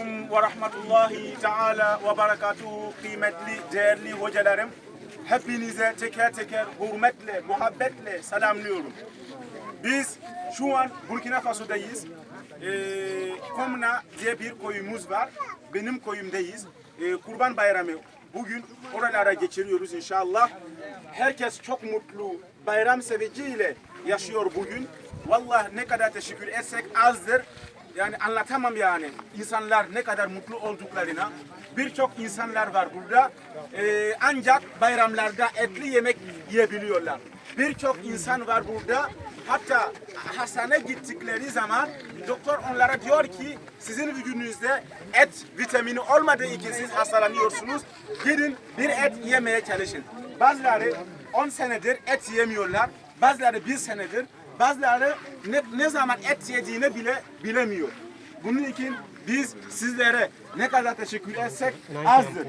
ve rahmetullahi teala ve berekatuhu kıymetli değerli hocalarım hepinize teker teker hürmetle muhabbetle selamlıyorum. Biz şu an Burkina Faso'dayız. Ee, Komna diye bir koyumuz var. Benim koyumdayız. Ee, Kurban Bayramı bugün oralara geçiriyoruz inşallah. Herkes çok mutlu, bayram sevinciyle yaşıyor bugün. Vallahi ne kadar teşekkür etsek azdır. Yani anlatamam yani insanlar ne kadar mutlu olduklarına. Birçok insanlar var burada. Ee, ancak bayramlarda etli yemek yiyebiliyorlar. Birçok insan var burada. Hatta hastane gittikleri zaman doktor onlara diyor ki sizin vücudunuzda et vitamini olmadığı için siz hastalanıyorsunuz. Gidin bir et yemeye çalışın. Bazıları 10 senedir et yemiyorlar. Bazıları 1 senedir. Bazıları ne, ne zaman et yediğini bile bilemiyor. Bunun için biz sizlere ne kadar teşekkür etsek azdır.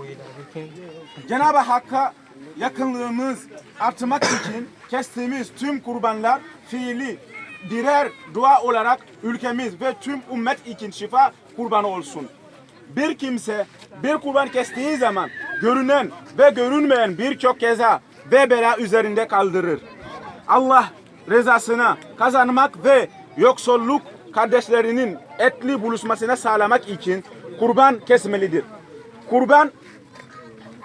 Cenab-ı Hakk'a yakınlığımız artmak için kestiğimiz tüm kurbanlar fiili birer dua olarak ülkemiz ve tüm ümmet için şifa kurbanı olsun. Bir kimse bir kurban kestiği zaman görünen ve görünmeyen birçok keza ve bela üzerinde kaldırır. Allah rızasına kazanmak ve yoksulluk kardeşlerinin etli buluşmasına sağlamak için kurban kesmelidir. Kurban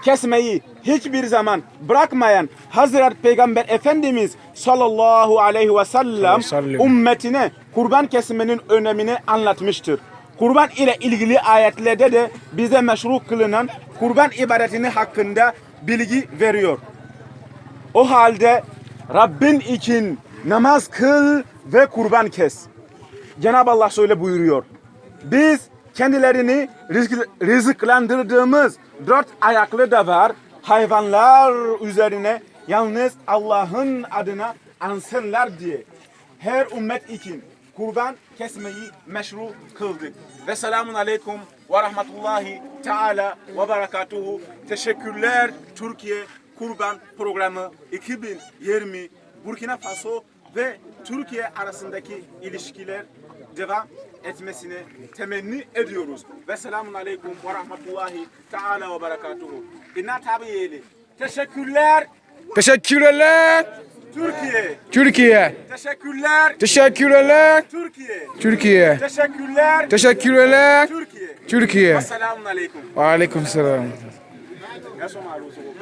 kesmeyi hiçbir zaman bırakmayan Hazreti Peygamber Efendimiz sallallahu aleyhi ve sellem ümmetine kurban kesmenin önemini anlatmıştır. Kurban ile ilgili ayetlerde de bize meşru kılınan kurban ibadetini hakkında bilgi veriyor. O halde Rabbin için namaz kıl ve kurban kes. Cenab-ı Allah şöyle buyuruyor. Biz kendilerini rızk- rızıklandırdığımız dört ayaklı da var. Hayvanlar üzerine yalnız Allah'ın adına ansınlar diye. Her ümmet için kurban kesmeyi meşru kıldık. Ve selamun aleyküm ve rahmetullahi teala ve berekatuhu. Teşekkürler Türkiye Kurban Programı 2020 Burkina Faso ve Türkiye arasındaki ilişkiler devam etmesini temenni ediyoruz. Ve selamun aleyküm ve rahmetullahi teala ve berekatuhu. İnna tabiyeli. Teşekkürler Teşekkürler Türkiye. Türkiye. Teşekkürler Teşekkürler Türkiye. Türkiye. Teşekkürler Teşekkürler Türkiye. Türkiye. Ve selamun aleyküm. Aleyküm selam.